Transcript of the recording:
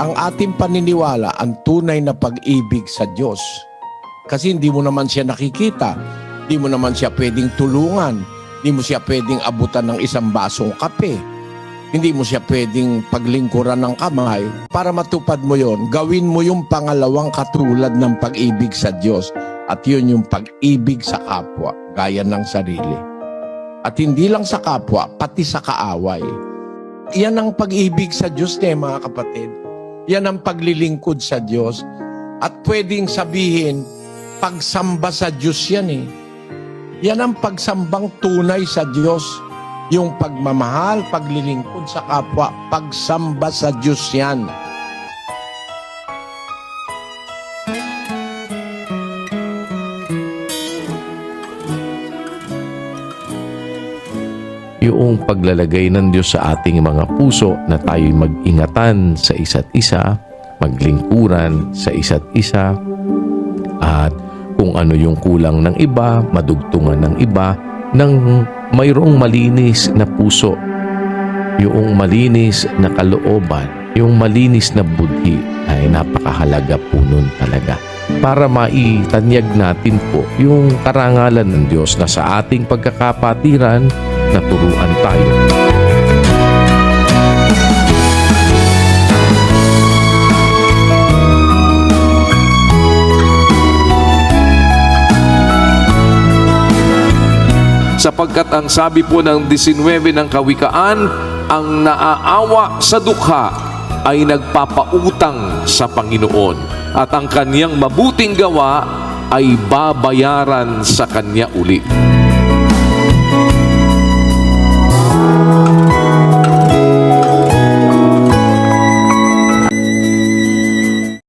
ang ating paniniwala ang tunay na pag-ibig sa Diyos. Kasi hindi mo naman siya nakikita. Hindi mo naman siya pwedeng tulungan. Hindi mo siya pwedeng abutan ng isang basong kape. Hindi mo siya pwedeng paglingkuran ng kamay. Para matupad mo yon, gawin mo yung pangalawang katulad ng pag-ibig sa Diyos. At yun yung pag-ibig sa kapwa, gaya ng sarili. At hindi lang sa kapwa, pati sa kaaway. Yan ang pag-ibig sa Diyos eh, mga kapatid. Yan ang paglilingkod sa Diyos. At pwedeng sabihin, pagsamba sa Diyos yan eh. Yan ang pagsambang tunay sa Diyos. Yung pagmamahal, paglilingkod sa kapwa, pagsamba sa Diyos yan. Yung paglalagay ng Diyos sa ating mga puso na tayo'y mag-ingatan sa isa't isa, maglingkuran sa isa't isa, at kung ano yung kulang ng iba, madugtungan ng iba, ng mayroong malinis na puso, yung malinis na kalooban, yung malinis na budhi ay napakahalaga po nun talaga. Para maitanyag natin po yung karangalan ng Diyos na sa ating pagkakapatiran naturuan tayo. sapagkat ang sabi po ng 19 ng Kawikaan, ang naaawa sa dukha ay nagpapautang sa Panginoon at ang kaniyang mabuting gawa ay babayaran sa kanya uli.